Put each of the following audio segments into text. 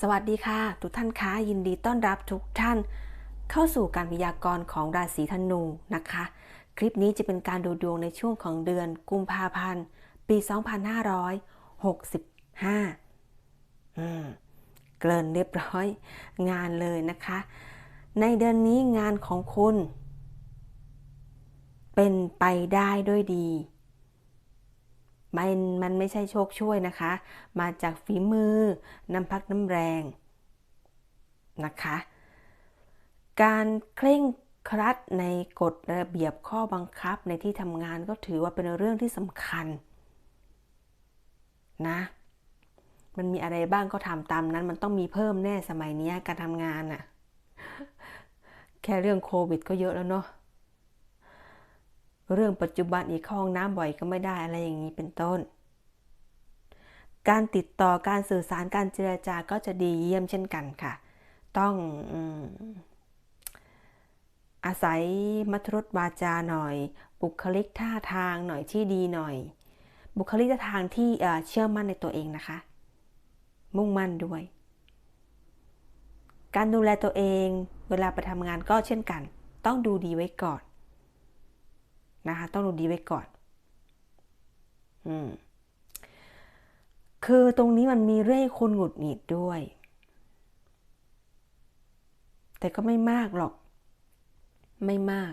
สวัสดีค่ะ ทุกท่านคะยินดีต้อนรับทุกท่าน เข้าสู่การพยากรณ์ของราศีธนูนะคะ คลิปนี้จะเป็นการดูดวงในช่วงของเดือนกุมภาพันธ์ ปี 2565อืมเกินเรียบร้อยงานเลยนะคะ ในเดือนนี้งานของคุณ เป็นไปได้ด้วยดี มันมันไม่ใช่โชคช่วยนะคะ มาจากฝีมือน้ำพักน้ำแรงนะคะ การเคร่งครัดในกฎระเบียบข้อบังคับในที่ทำงานก็ถือว่าเป็นเรื่องที่สำคัญนะ มันมีอะไรบ้างก็ทำตามนั้น มันต้องมีเพิ่มแน่สมัยนี้การทำงานอะแค่เรื่องโควิดก็เยอะแล้วเนาะ เรื่องปัจจุบันอีกข้าห้องน้ำบ่อยก็ไม่ได้อะไรอย่างนี้เป็นต้น การติดต่อการสื่อสารการเจรจาก็จะดีเยี่ยมเช่นกันค่ะ ต้องอาศัยมัธรสวาจาหน่อย บุคลิกท่าทางหน่อยที่ดีหน่อย บุคลิกท่าทางที่เชื่อมั่นในตัวเองนะคะ มุ่งมั่นด้วย การดูแลตัวเอง เวลาไปทำงานก็เช่นกัน ต้องดูดีไว้ก่อน นะคะ ต้องดูดีไว้ก่อน อืม คือตรงนี้มันมีเร่คุณหงุดหงิดด้วย แต่ก็ไม่มากหรอก ไม่มาก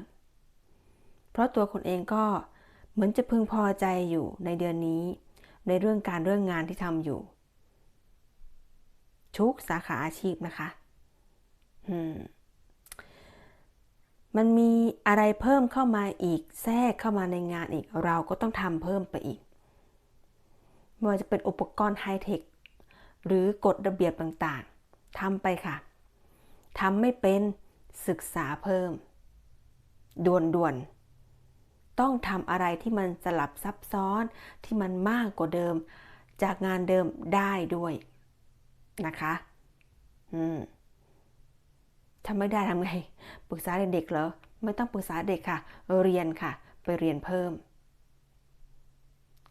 เพราะตัวคนเองก็เหมือนจะพึงพอใจอยู่ในเดือนนี้ ในเรื่องการเรื่องงานที่ทำอยู่ ทุกสาขาอาชีพนะคะ อืม มันมีอะไรเพิ่มเข้ามาอีกแทรกเข้ามาในงานอีกเราก็ต้องทำเพิ่มไปอีกไม่ว่าจะเป็นอุปกรณ์ไฮเทคหรือกฎระเบียบต่างๆทำไปค่ะทำไม่เป็นศึกษาเพิ่ม ด่วนๆต้องทำอะไรที่มันสลับซับซ้อนที่มันมากกว่าเดิม จากงานเดิมได้ด้วยนะคะ อืม ทำไม่ได้ทำไง ปรึกษาเด็กๆเหรอ ไม่ต้องปรึกษาเด็กค่ะ เรียนค่ะ ไปเรียนเพิ่ม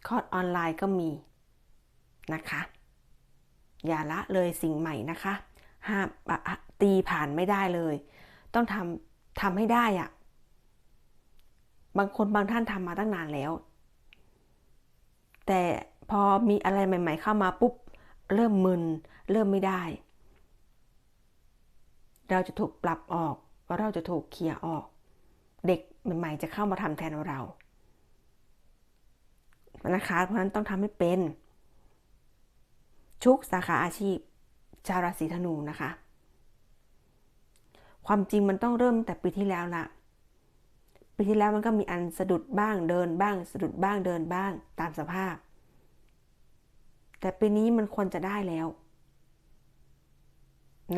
คอร์สออนไลน์ก็มีนะคะ อย่าละเลยสิ่งใหม่นะคะ ห้ามตีผ่านไม่ได้เลย ต้องทำทำให้ได้อะบางคนบางท่านทำมาตั้งนานแล้ว แต่พอมีอะไรใหม่ ๆ เข้ามาปุ๊บ เริ่มมึน เริ่มไม่ได้ เราจะถูกปรับออกว่าเราจะถูกเคลียร์ออก เด็กใหม่ๆจะเข้ามาทำแทนเรานะคะ เพราะฉะนั้นต้องทำให้เป็น ชุกสาขาอาชีพ ชาวราศีธนูนะคะ ความจริงมันต้องเริ่มแต่ปีที่แล้วละปีที่แล้วมันก็มีอันสะดุดบ้างเดินบ้าง สะดุดบ้างเดินบ้างตามสภาพ แต่ปีนี้มันควรจะได้แล้ว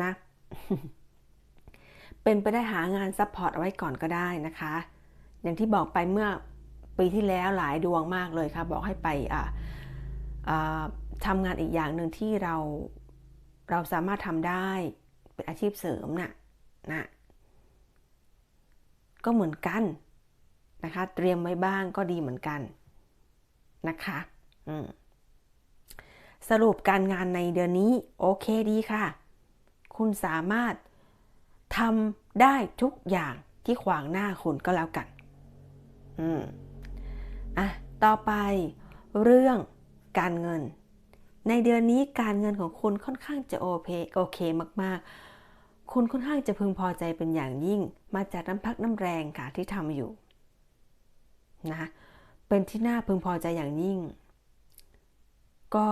นะ เป็นไปได้หางานซัพพอร์ตเอาไว้ก่อนก็ได้นะคะ อย่างที่บอกไปเมื่อปีที่แล้วหลายดวงมากเลยค่ะ บอกให้ไปทำงานอีกอย่างหนึ่งที่เราเราสามารถทำได้เป็นอาชีพเสริมนะ่ะนะก็เหมือนกันนะคะ เตรียมไว้บ้างก็ดีเหมือนกันนะคะสรุปการงานในเดือนนี้โอเคดีค่ะ คุณสามารถ ทำได้ทุกอย่างที่ขวางหน้าคุณก็แล้วกัน อืม อะ ต่อไปเรื่องการเงิน ในเดือนนี้การเงินของคุณค่อนข้างจะโอเคโอเคมาก ๆ คุณค่อนข้างจะพึงพอใจเป็นอย่างยิ่ง มาจากน้ำพักน้ำแรงค่ะที่ทำอยู่ นะ เป็นที่น่าพึงพอใจอย่างยิ่ง ก็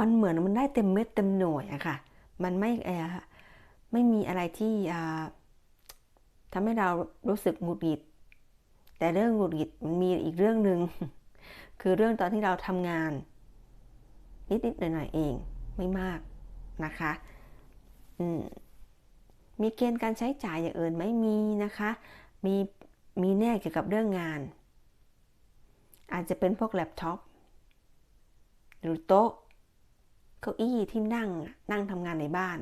มันเหมือนมันได้เต็มเม็ดเต็มหน่วยอะค่ะ มันไม่แอ ไม่มีอะไรที่ทำให้เรารู้สึกหงุดหงิด แต่เรื่องหงุดหงิดมีอีกเรื่องหนึ่งคือเรื่องตอนที่เราทำงาน นิดๆหน่อยๆเองไม่มากนะคะมีเกณฑ์การใช้จ่ายอย่างอื่นไม่มีนะคะ มีมีแน่เกี่ยวกับเรื่องงาน อาจจะเป็นพวกแล็ปท็อปหรือโต๊ะเก้าอี้ที่นั่งนั่งทำงานในบ้าน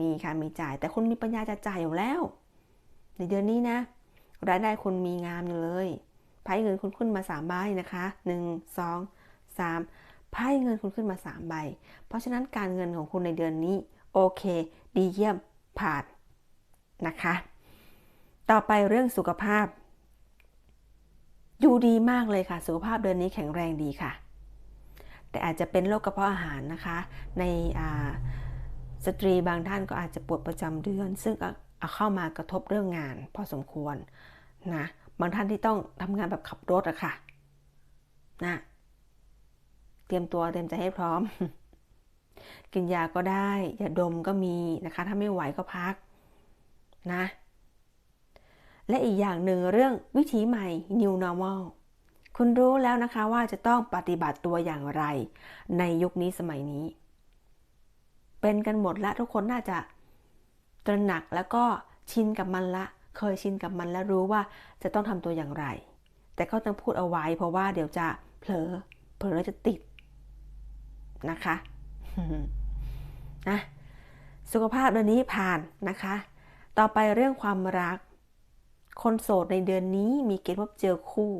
มีค่ะมีจ่าย แต่คุณมีปัญญาจะจ่ายอยู่แล้ว ในเดือนนี้นะ รายได้คุณมีงามอยู่เลยไพ่เงินคุณขึ้นมาสามใบนะคะหนึ่งสองสามไพ่เงินคุณขึ้นมา3ใบ เพราะฉะนั้นการเงินของคุณในเดือนนี้ โอเค ดีเยี่ยมผ่านนะคะ ต่อไปเรื่องสุขภาพดูดีมากเลยค่ะ สุขภาพเดือนนี้แข็งแรงดีค่ะ แต่อาจจะเป็นโรคกระเพาะอาหารนะคะ ใน สตรีบางท่านก็อาจจะปวดประจำเดือน ซึ่งเอาเข้ามากระทบเรื่องงาน พอสมควรนะบางท่านที่ต้องทำงานแบบขับรถอะค่ะนะเตรียมตัวเตรียมใจให้พร้อม กินยาก็ได้ยาดมก็มีนะคะ ถ้าไม่ไหวก็พักนะ และอีกอย่างหนึ่งเรื่องวิถีใหม่ new normal คุณรู้แล้วนะคะว่าจะต้องปฏิบัติตัวอย่างไร ในยุคนี้สมัยนี้ เป็นกันหมดละทุกคนน่าจะตระหนักแล้วก็ชินกับมันละ เคยชินกับมันแล้วรู้ว่าจะต้องทำตัวอย่างไร แต่ก็ต้องพูดเอาไว้ เพราะว่าเดี๋ยวจะเผลอเผลอจะติดนะคะนะสุขภาพเดือนนี้ผ่านนะคะ ต่อไปเรื่องความรัก คนโสดในเดือนนี้มีเกณฑ์พบเจอคู่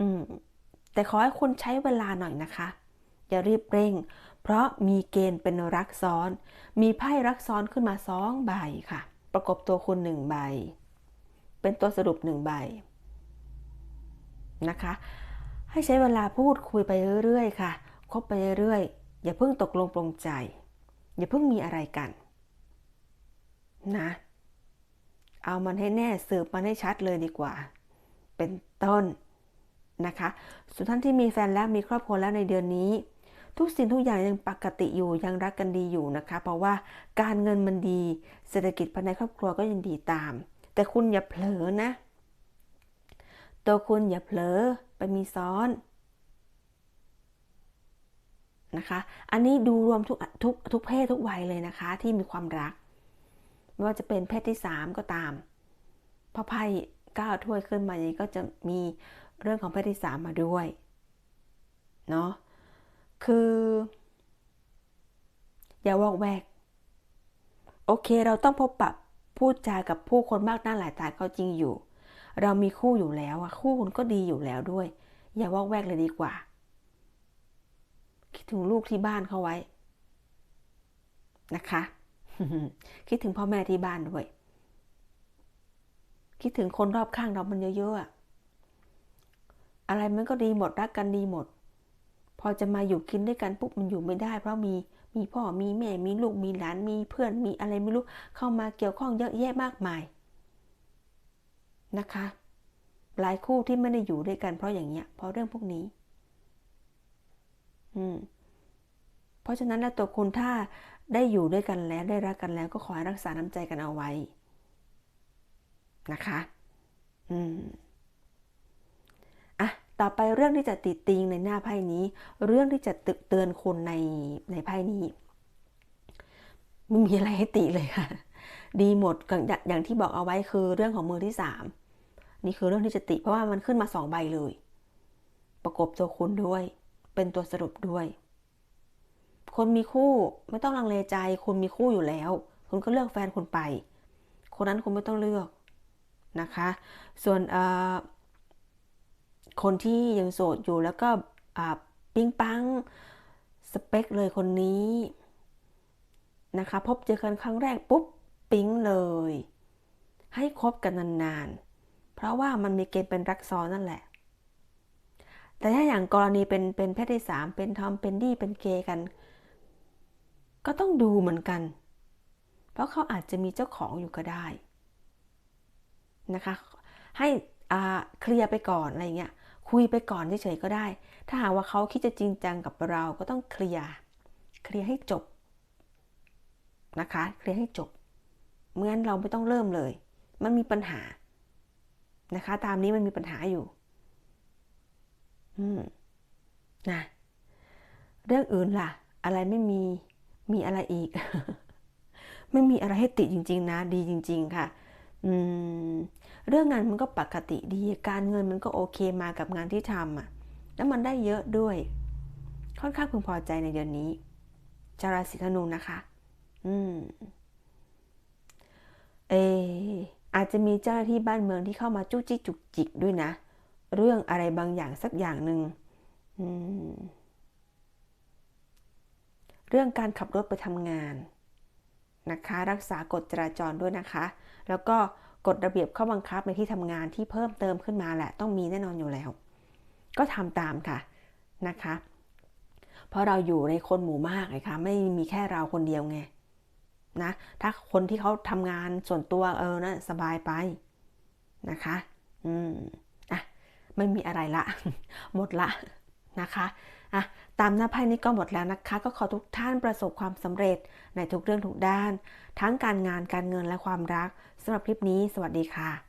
อืม แต่ขอให้คุณใช้เวลาหน่อยนะคะ อย่ารีบเร่ง เพราะมีเกณฑ์เป็นรักซ้อน มีไพ่รักซ้อนขึ้นมาสองใบค่ะ ประกบตัวคุณหนึ่งใบ เป็นตัวสรุปหนึ่งใบนะคะ ให้ใช้เวลาพูดคุยไปเรื่อยๆค่ะ คบไปเรื่อยๆ อย่าเพิ่งตกลงปรงใจ อย่าเพิ่งมีอะไรกันนะเอามันให้แน่สืบมันให้ชัดเลยดีกว่า เป็นต้นนะคะส่วนท่านที่มีแฟนแล้วมีครอบครัวแล้วในเดือนนี้ ทุกสิ่งทุกอย่างยังปกติอยู่ยังรักกันดีอยู่นะคะ เพราะว่าการเงินมันดี เศรษฐกิจภายในครอบครัวก็ยังดีตาม แต่คุณอย่าเผลอนะ ตัวคุณอย่าเผลอไปมีซ้อนนะคะ อันนี้ดูรวมทุกทุกทุกเพศทุกวัยเลยนะคะ ที่มีความรัก ไม่ว่าจะเป็นเพศที่สามก็ตามพอไพ่ก้าวถ้วยขึ้นมาอย่างนี้ก็จะมีเรื่องของเพศที่สามมาด้วย เนาะ คือ อย่าวอกแวก โอเค เราต้องพบปะพูดจากับผู้คนมากหน้าหลายตาก็จริงอยู่ เรามีคู่อยู่แล้วอะคู่คุณก็ดีอยู่แล้วด้วย อย่าวอกแวกเลยดีกว่า คิดถึงลูกที่บ้านเขาไว้ นะคะ คิดถึงพ่อแม่ที่บ้านด้วย คิดถึงคนรอบข้างเรามันเยอะๆอะไรมันก็ดีหมดรักกันดีหมด พอจะมาอยู่กินด้วยกันปุ๊บมันอยู่ไม่ได้ เพราะมีมีพ่อมีแม่มีลูกมีหลานมีเพื่อนมีอะไรไม่รู้เข้ามาเกี่ยวข้องเยอะแยะมากมายนะคะ หลายคู่ที่ไม่ได้อยู่ด้วยกันเพราะอย่างเงี้ยเพราะเรื่องพวกนี้ อืม เพราะฉะนั้นแล้วตัวคุณถ้าได้อยู่ด้วยกันแล้วได้รักกันแล้วก็ขอให้รักษาน้ำใจกันเอาไว้ นะคะ อืม ต่อไปเรื่องที่จะติดติงในหน้าไพ่นี้ เรื่องที่จะเตือนคุณในในไพ่นี้ไม่มีอะไรให้ติเลยค่ะ ดีหมดอย่างที่บอกเอาไว้คือเรื่องของมือที่สามนี่คือเรื่องที่จะติ เพราะว่ามันขึ้นมาสองใบเลย ประกบตัวคุณด้วย เป็นตัวสรุปด้วย คนมีคู่ไม่ต้องลังเลใจ คุณมีคู่อยู่แล้ว คุณก็เลือกแฟนคุณไป คนนั้นคุณไม่ต้องเลือกนะคะ ส่วน คนที่ยังโสดอยู่แล้วก็ปิ้งปังสเปคเลยคนนี้นะคะ พบเจอกันครั้งแรกปุ๊บปิ๊งเลย ให้คบกันนานๆ เพราะว่ามันมีเกณฑ์เป็นรักซ้อนนั่นแหละ แต่ถ้าอย่างกรณีเป็นเป็นเพศที่สามเป็นทอมเป็นดี้เป็นเกย์กัน ก็ต้องดูเหมือนกัน เพราะเขาอาจจะมีเจ้าของอยู่ก็ได้นะคะ ให้เคลียร์ไปก่อนอะไรเงี้ย คุยไปก่อนเฉยๆก็ได้ ถ้าหากว่าเขาคิดจะจริงจังกับเราก็ต้องเคลียร์เคลียร์ให้จบนะคะเคลียร์ให้จบเมื่อนั้นเราไม่ต้องเริ่มเลย มันมีปัญหานะคะ ตามนี้มันมีปัญหาอยู่ อืมนะเรื่องอื่นล่ะ อะไรไม่มีมีอะไรอีก ไม่มีอะไรให้ติจริง ๆ นะ ดีจริง ๆ ค่ะ อืม เรื่องงานมันก็ปกติดี การเงินมันก็โอเคมากับงานที่ทำอะ แล้วมันได้เยอะด้วย ค่อนข้างพึงพอใจในเดือนนี้จาราศีธนูนะคะ อืม เออาจจะมีเจ้าหน้าที่บ้านเมืองที่เข้ามาจุกจิกจุกจิกด้วยนะ เรื่องอะไรบางอย่างสักอย่างหนึ่งอืมเรื่องการขับรถไปทำงานนะคะ รักษากฎจราจรด้วยนะคะ แล้วก็ กฎระเบียบข้อบังคับในที่ทำงานที่เพิ่มเติมขึ้นมาแหละ ต้องมีแน่นอนอยู่แล้ว ก็ทำตามค่ะนะคะ เพราะเราอยู่ในคนหมู่มากเลยค่ะ ไม่มีแค่เราคนเดียวไงนะถ้าคนที่เขาทำงานส่วนตัวเออนะสบายไปนะคะ อืมอะไม่มีอะไรละ หมดละนะคะ อะตามหน้าไพ่นี้ก็หมดแล้วนะคะ ก็ขอทุกท่านประสบความสำเร็จในทุกเรื่องทุกด้าน ทั้งการงานการเงินและความรักสำหรับคลิปนี้ สวัสดีค่ะ